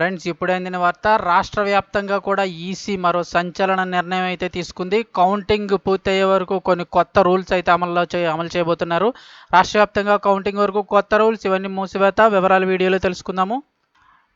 Friends ఇప్పుడు అందిన వార్త రాష్ట్ర వ్యాప్తంగా కూడా ఈసీ మరో సంచలన నిర్ణయం అయితే తీసుకుంది. కౌంటింగ్ పూర్తయ్యే వరకు కొన్ని కొత్త రూల్స్ అయితే అమల్లో చే అమలు చేయబోతున్నారు. రాష్ట్ర వ్యాప్తంగా కౌంటింగ్ వరకు కొత్త రూల్స్ ఇవన్నీ మూసివేత. వివరాలు వీడియోలో తెలుసుకుందాము.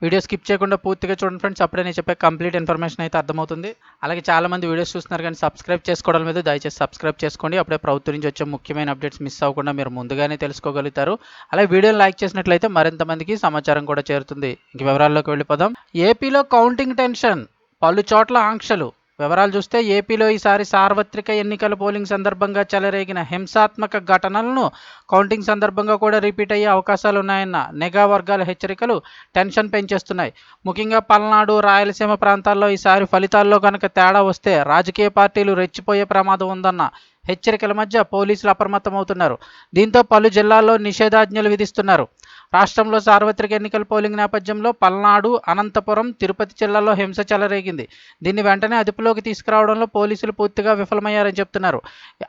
వీడియో స్కిప్ చేయకుండా పూర్తిగా చూడండి ఫ్రెండ్స్. అప్పుడే నేను చెప్పే కంప్లీట్ ఇన్ఫర్మేషన్ అయితే అర్థమవుతుంది. అలాగే చాలా మంది వీడియోస్ చూస్తున్నారు కానీ సబ్స్క్రైబ్ చేసుకోవడం మీద దయచేసి సబ్స్క్రైబ్ చేసుకోండి. అప్పుడే ప్రభుత్వం నుంచి వచ్చే ముఖ్యమైన అప్డేట్స్ మిస్ అవ్వకుండా మీరు ముందుగానే తెలుసుకోగలుగుతారు. అలాగే వీడియోని లైక్ చేసినట్లయితే మరింత మందికి సమాచారం కూడా చేరుతుంది. ఇంక వివరాల్లోకి వెళ్ళిపోదాం. ఏపీలో కౌంటింగ్ టెన్షన్ పలు చోట్ల ఆంక్షలు. వివరాలు చూస్తే ఏపీలో ఈసారి సార్వత్రిక ఎన్నికల పోలింగ్ సందర్భంగా చెలరేగిన హింసాత్మక ఘటనలను కౌంటింగ్ సందర్భంగా కూడా రిపీట్ అయ్యే అవకాశాలు ఉన్నాయన్న నిఘా వర్గాల హెచ్చరికలు టెన్షన్ పెంచేస్తున్నాయి. ముఖ్యంగా పల్నాడు రాయలసీమ ప్రాంతాల్లో ఈసారి ఫలితాల్లో కనుక తేడా వస్తే రాజకీయ పార్టీలు రెచ్చిపోయే ప్రమాదం ఉందన్న హెచ్చరికల మధ్య పోలీసులు అప్రమత్తమవుతున్నారు. దీంతో పలు జిల్లాల్లో నిషేధాజ్ఞలు విధిస్తున్నారు. రాష్ట్రంలో సార్వత్రిక ఎన్నికల పోలింగ్ నేపథ్యంలో పల్నాడు అనంతపురం తిరుపతి జిల్లాల్లో హింస చెలరేగింది. దీన్ని వెంటనే అదుపులోకి తీసుకురావడంలో పోలీసులు పూర్తిగా విఫలమయ్యారని చెప్తున్నారు.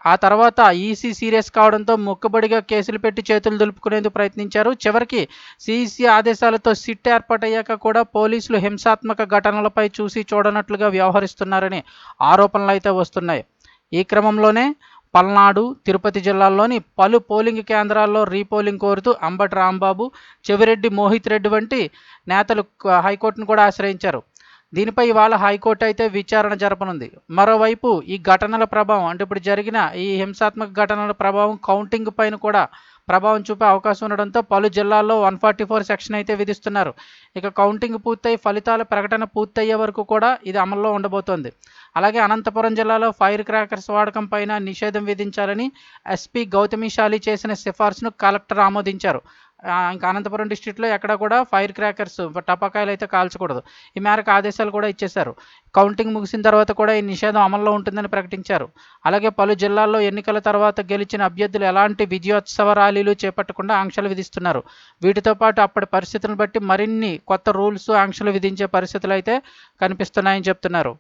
ఆ తర్వాత ఈసీ సీరియస్ కావడంతో మొక్కుబడిగా కేసులు పెట్టి చేతులు దులుపుకునేందుకు ప్రయత్నించారు. చివరికి సీఈసీ ఆదేశాలతో సిట్ ఏర్పాటయ్యాక కూడా పోలీసులు హింసాత్మక ఘటనలపై చూసి చూడనట్లుగా వ్యవహరిస్తున్నారని ఆరోపణలు అయితే వస్తున్నాయి. ఈ క్రమంలోనే పల్నాడు తిరుపతి జిల్లాల్లోని పలు పోలింగ్ కేంద్రాల్లో రీపోలింగ్ కోరుతూ అంబటి రాంబాబు చెవిరెడ్డి మోహిత్ రెడ్డి వంటి నేతలు హైకోర్టును కూడా ఆశ్రయించారు. దీనిపై ఇవాళ హైకోర్టు అయితే విచారణ జరపనుంది. మరోవైపు ఈ ఘటనల ప్రభావం అంటే ఇప్పుడు జరిగిన ఈ హింసాత్మక ఘటనల ప్రభావం కౌంటింగ్ పైన కూడా ప్రభావం చూపే అవకాశం ఉండడంతో పలు జిల్లాల్లో వన్ ఫార్టీ ఫోర్ సెక్షన్ అయితే విధిస్తున్నారు. ఇక కౌంటింగ్ పూర్తయి ఫలితాల ప్రకటన పూర్తయ్యే వరకు కూడా ఇది అమల్లో ఉండబోతోంది. అలాగే అనంతపురం జిల్లాలో ఫైర్ క్రాకర్స్ వాడకం పైన నిషేధం విధించాలని ఎస్పీ గౌతమిశాలి చేసిన సిఫార్సును కలెక్టర్ ఆమోదించారు. ఇంకా అనంతపురం డిస్టిక్లో ఎక్కడ కూడా ఫైర్ క్రాకర్స్ టపాకాయలు అయితే కాల్చకూడదు. ఈ మేరకు ఆదేశాలు కూడా ఇచ్చేశారు. కౌంటింగ్ ముగిసిన తర్వాత కూడా ఈ నిషేధం అమల్లో ఉంటుందని ప్రకటించారు. అలాగే పలు జిల్లాల్లో ఎన్నికల తర్వాత గెలిచిన అభ్యర్థులు ఎలాంటి విజయోత్సవ ర్యాలీలు చేపట్టకుండా ఆంక్షలు విధిస్తున్నారు. వీటితో పాటు అప్పటి పరిస్థితులను బట్టి మరిన్ని కొత్త రూల్స్ ఆంక్షలు విధించే పరిస్థితులు అయితే కనిపిస్తున్నాయని చెప్తున్నారు.